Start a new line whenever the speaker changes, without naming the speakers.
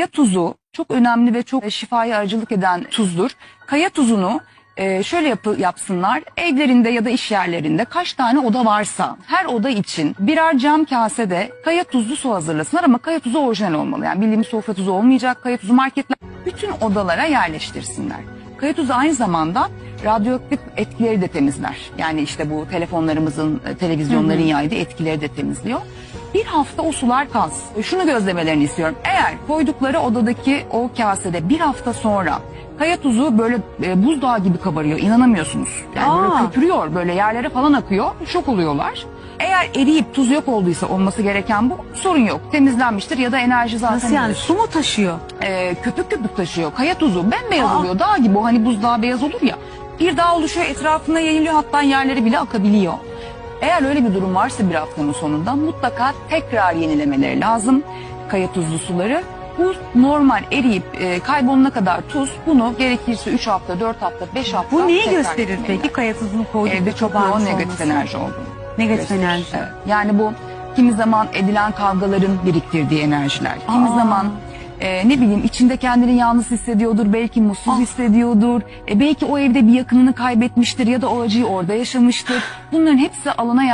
kaya tuzu çok önemli ve çok şifaya aracılık eden tuzdur. Kaya tuzunu e, şöyle yapı, yapsınlar. Evlerinde ya da iş yerlerinde kaç tane oda varsa her oda için birer cam kasede kaya tuzlu su hazırlasınlar ama kaya tuzu orijinal olmalı. Yani bildiğimiz sofra tuzu olmayacak. Kaya tuzu marketler bütün odalara yerleştirsinler. Kaya tuzu aynı zamanda radyoaktif etkileri de temizler. Yani işte bu telefonlarımızın, e, televizyonların yaydığı etkileri de temizliyor. Bir hafta o sular kalsın. Şunu gözlemelerini istiyorum. Eğer koydukları odadaki o kasede bir hafta sonra kaya tuzu böyle e, buzdağı gibi kabarıyor. İnanamıyorsunuz. Yani böyle
Aa.
köpürüyor, böyle yerlere falan akıyor. Şok oluyorlar. Eğer eriyip tuz yok olduysa olması gereken bu sorun yok. Temizlenmiştir ya da enerji zaten
Nasıl yani su mu taşıyor?
e, köpük köpük taşıyor. Kaya tuzu bembeyaz
Aa.
oluyor. Dağ gibi o hani buzdağı beyaz olur ya. Bir dağ oluşuyor etrafına yayılıyor hatta yerleri bile akabiliyor. Eğer öyle bir durum varsa bir haftanın sonunda mutlaka tekrar yenilemeleri lazım kaya tuzlu suları. Bu normal eriyip e, kaybolana kadar tuz bunu gerekirse 3 hafta, 4 hafta, 5 hafta
Bu neyi
tekrar
gösterir peki kaya tuzunu koyduk
Evde çok yoğun negatif enerji olduğunu.
Negatif
gösterir.
enerji.
Evet. Yani bu kimi zaman edilen kavgaların biriktirdiği enerjiler. Kimi
Aa.
zaman e, ne bileyim içinde kendini yalnız hissediyordur, belki mutsuz
Ah.
hissediyordur. E, belki o evde bir yakınını kaybetmiştir ya da o acıyı orada yaşamıştır. Bunların hepsi alana